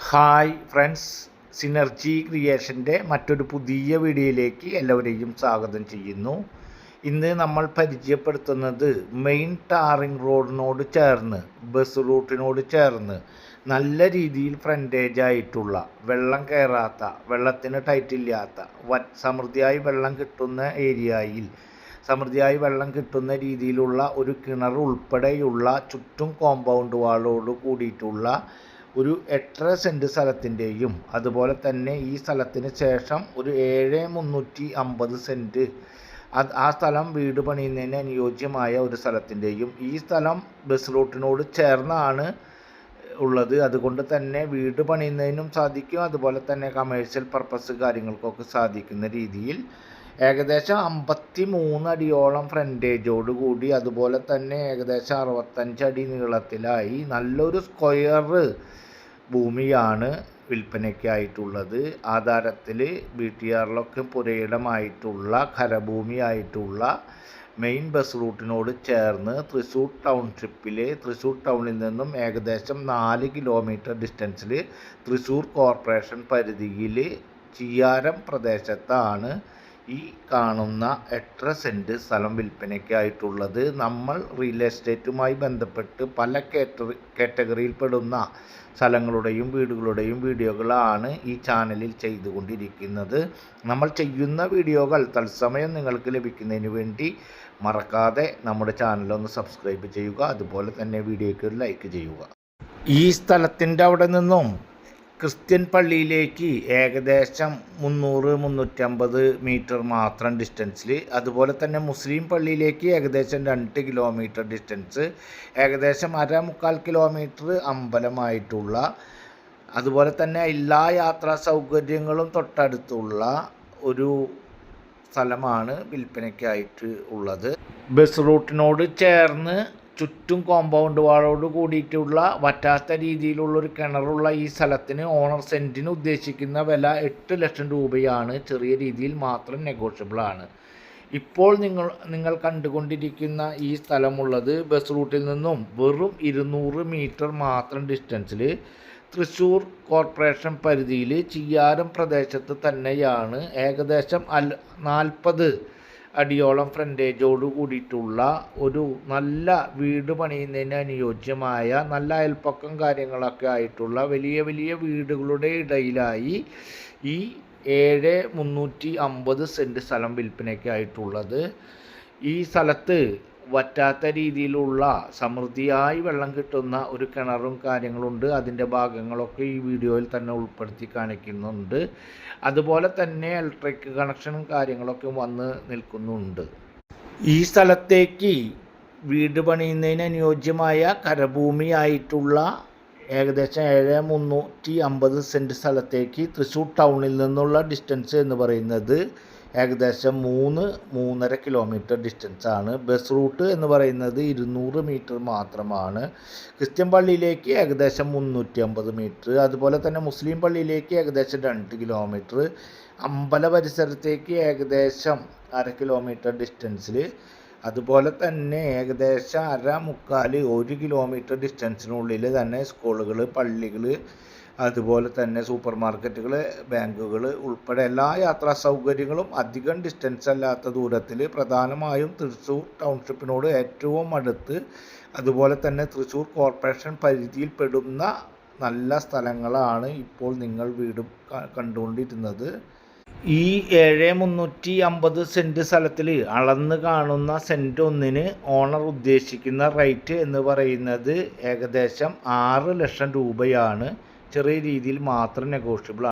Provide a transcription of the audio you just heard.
Hi friends synergy ക്രിയേഷന്റെ മറ്റൊരു പുതിയ വീഡിയോയിലേക്ക് എല്ലാവരെയും സ്വാഗതം ചെയ്യുന്നു. ഇന്ന് നമ്മൾ പരിചയപ്പെടുത്തുന്നത് മെയിൻ ടാറിംഗ് റോഡിനോട് ചേർന്ന് ബസ് റൂട്ടിനോട് ചേർന്ന് നല്ല രീതിയിൽ ഫ്രണ്ടേജ് ആയിട്ടുള്ള വെള്ളം കയറാത്ത വെള്ളത്തിന് ടൈറ്റില്ലാത്ത വൻ സമൃദ്ധിയായി വെള്ളം കിട്ടുന്ന ഏരിയയിൽ സമൃദ്ധിയായി വെള്ളം കിട്ടുന്ന രീതിയിലുള്ള ഒരു കിണർ ഉൾപ്പെടെയുള്ള ചുറ്റും കോമ്പൗണ്ട് വാളോട് കൂടിയിട്ടുള്ള ഒരു എട്ടര സെന്റ് സ്ഥലത്തിന്റെയും അതുപോലെ തന്നെ ഈ സ്ഥലത്തിന് ശേഷം ഒരു ഏഴ് മുന്നൂറ്റി അമ്പത് സെന്റ് അത് ആ സ്ഥലം വീട് പണിയുന്നതിന് അനുയോജ്യമായ ഒരു സ്ഥലത്തിന്റെയും ഈ സ്ഥലം ബസ് റൂട്ടിനോട് ചേർന്നാണ് ഉള്ളത്. അതുകൊണ്ട് തന്നെ വീട് പണിയുന്നതിനും സാധിക്കും. അതുപോലെ തന്നെ കമേഴ്ഷ്യൽ പർപ്പസ് കാര്യങ്ങൾക്കൊക്കെ സാധിക്കുന്ന രീതിയിൽ ഏകദേശം അമ്പത്തി മൂന്ന് അടിയോളം ഫ്രണ്ടേജോട് കൂടി അതുപോലെ തന്നെ ഏകദേശം അറുപത്തഞ്ച് അടി നീളത്തിലായി നല്ലൊരു സ്ക്വയർ ഭൂമിയാണ് വിൽപ്പനയ്ക്കായിട്ടുള്ളത് ആധാരത്തിൽ ബി ടി ആറിലൊക്കെ പുരയിടമായിട്ടുള്ള ഖരഭൂമിയായിട്ടുള്ള മെയിൻ ബസ് റൂട്ടിനോട് ചേർന്ന് തൃശ്ശൂർ ടൗൺഷിപ്പിലെ തൃശ്ശൂർ ടൗണിൽ നിന്നും ഏകദേശം നാല് കിലോമീറ്റർ ഡിസ്റ്റൻസിൽ തൃശ്ശൂർ കോർപ്പറേഷൻ പരിധിയിൽ ചിയാരം പ്രദേശത്താണ് ഈ കാണുന്ന എട്ടര സെന്റ് സ്ഥലം വിൽപ്പനയ്ക്കായിട്ടുള്ളത്? നമ്മൾ റിയൽ എസ്റ്റേറ്റുമായി ബന്ധപ്പെട്ട് പല കാറ്ററി കാറ്റഗറിയിൽപ്പെടുന്ന സ്ഥലങ്ങളുടെയും വീടുകളുടെയും വീഡിയോകളാണ് ഈ ചാനലിൽ ചെയ്തുകൊണ്ടിരിക്കുന്നത്. നമ്മൾ ചെയ്യുന്ന വീഡിയോകൾ തത്സമയം നിങ്ങൾക്ക് ലഭിക്കുന്നതിന് വേണ്ടി മറക്കാതെ നമ്മുടെ ചാനലൊന്ന് സബ്സ്ക്രൈബ് ചെയ്യുക അതുപോലെ തന്നെ വീഡിയോയ്ക്ക് ഒരു ലൈക്ക് ചെയ്യുക. ഈ സ്ഥലത്തിന്റെ അവിടെ നിന്നും ക്രിസ്ത്യൻ പള്ളിയിലേക്ക് ഏകദേശം മുന്നൂറ് മുന്നൂറ്റമ്പത് മീറ്റർ മാത്രം ഡിസ്റ്റൻസിൽ അതുപോലെ തന്നെ മുസ്ലിം പള്ളിയിലേക്ക് ഏകദേശം രണ്ട് കിലോമീറ്റർ ഡിസ്റ്റൻസ് ഏകദേശം അര മുക്കാൽ കിലോമീറ്റർ അമ്പലമായിട്ടുള്ള അതുപോലെ തന്നെ എല്ലാ യാത്രാ സൗകര്യങ്ങളും തൊട്ടടുത്തുള്ള ഒരു സ്ഥലമാണ് വിൽപ്പനയ്ക്കായിട്ട് ഉള്ളത്. ബസ് റൂട്ടിനോട് ചേർന്ന് ചുറ്റും കോമ്പൗണ്ട് വാളോട് കൂടിയിട്ടുള്ള വറ്റാത്ത രീതിയിലുള്ള ഒരു കിണറുള്ള ഈ സ്ഥലത്തിന് ഓണർ സെന്റിന് ഉദ്ദേശിക്കുന്ന വില എട്ട് ലക്ഷം രൂപയാണ്. ചെറിയ രീതിയിൽ മാത്രം നെഗോഷ്യബിൾ ആണ്. ഇപ്പോൾ നിങ്ങൾ നിങ്ങൾ കണ്ടുകൊണ്ടിരിക്കുന്ന ഈ സ്ഥലമുള്ളത് ബസ് റൂട്ടിൽ നിന്നും വെറും ഇരുന്നൂറ് മീറ്റർ മാത്രം ഡിസ്റ്റൻസിൽ തൃശ്ശൂർ കോർപ്പറേഷൻ പരിധിയിൽ ചിയ്യാരം പ്രദേശത്ത് തന്നെയാണ്. ഏകദേശം അൽ നാൽപ്പത് അടിയോളം ഫ്രണ്ടേജോട് കൂടിയിട്ടുള്ള ഒരു നല്ല വീട് പണിയുന്നതിന് അനുയോജ്യമായ നല്ല അയൽപ്പക്കം കാര്യങ്ങളൊക്കെ ആയിട്ടുള്ള വലിയ വലിയ വീടുകളുടെ ഇടയിലായി ഈ ഏഴ് മുന്നൂറ്റി അമ്പത് സെന്റ് സ്ഥലം വിൽപ്പനയ്ക്കായിട്ടുള്ളത്. ഈ സ്ഥലത്ത് വറ്റാത്ത രീതിയിലുള്ള സമൃദ്ധിയായി വെള്ളം കിട്ടുന്ന ഒരു കിണറും കാര്യങ്ങളുണ്ട്. അതിന്റെ ഭാഗങ്ങളൊക്കെ ഈ വീഡിയോയിൽ തന്നെ ഉൾപ്പെടുത്തി കാണിക്കുന്നുണ്ട്. അതുപോലെ തന്നെ ഇലക്ട്രിക് കണക്ഷനും കാര്യങ്ങളൊക്കെ വന്ന് നിൽക്കുന്നുണ്ട്. ഈ സ്ഥലത്തേക്ക് വീട് പണിയുന്നതിന് അനുയോജ്യമായ കരഭൂമിയായിട്ടുള്ള ഏകദേശം ഏഴ് മുന്നൂറ്റി അമ്പത് സെന്റ് സ്ഥലത്തേക്ക് തൃശ്ശൂർ ടൗണിൽ നിന്നുള്ള ഡിസ്റ്റൻസ് എന്ന് പറയുന്നത് ഏകദേശം മൂന്ന് മൂന്നര കിലോമീറ്റർ ഡിസ്റ്റൻസ് ആണ്. ബസ് റൂട്ട് എന്ന് പറയുന്നത് ഇരുന്നൂറ് മീറ്റർ മാത്രമാണ്. ക്രിസ്ത്യൻ പള്ളിയിലേക്ക് ഏകദേശം മുന്നൂറ്റി അമ്പത് മീറ്റർ അതുപോലെ തന്നെ മുസ്ലിം പള്ളിയിലേക്ക് ഏകദേശം രണ്ട് കിലോമീറ്റർ അമ്പല പരിസരത്തേക്ക് ഏകദേശം അര കിലോമീറ്റർ ഡിസ്റ്റൻസിൽ അതുപോലെ തന്നെ ഏകദേശം അര മുക്കാൽ ഒരു കിലോമീറ്റർ ഡിസ്റ്റൻസിനുള്ളിൽ തന്നെ സ്കൂളുകൾ പള്ളികൾ അതുപോലെ തന്നെ സൂപ്പർ മാർക്കറ്റുകൾ ബാങ്കുകൾ ഉൾപ്പെടെ എല്ലാ യാത്രാ സൗകര്യങ്ങളും അധികം ഡിസ്റ്റൻസ് അല്ലാത്ത ദൂരത്തിൽ പ്രധാനമായും തൃശ്ശൂർ ടൗൺഷിപ്പിനോട് ഏറ്റവും അടുത്ത് അതുപോലെ തന്നെ തൃശ്ശൂർ കോർപ്പറേഷൻ പരിധിയിൽപ്പെടുന്ന നല്ല സ്ഥലങ്ങളാണ് ഇപ്പോൾ നിങ്ങൾ വീട് കണ്ടുകൊണ്ടിരുന്നത്. ഈ ഏഴ് മുന്നൂറ്റി അമ്പത് സെന്റ് സ്ഥലത്തിൽ അളന്ന് കാണുന്ന സെന്റ് ഒന്നിന് ഓണർ ഉദ്ദേശിക്കുന്ന റേറ്റ് എന്ന് പറയുന്നത് ഏകദേശം ആറ് ലക്ഷം രൂപയാണ്. ചെറിയ രീതിയിൽ മാത്രം നെഗോഷ്യബിൾ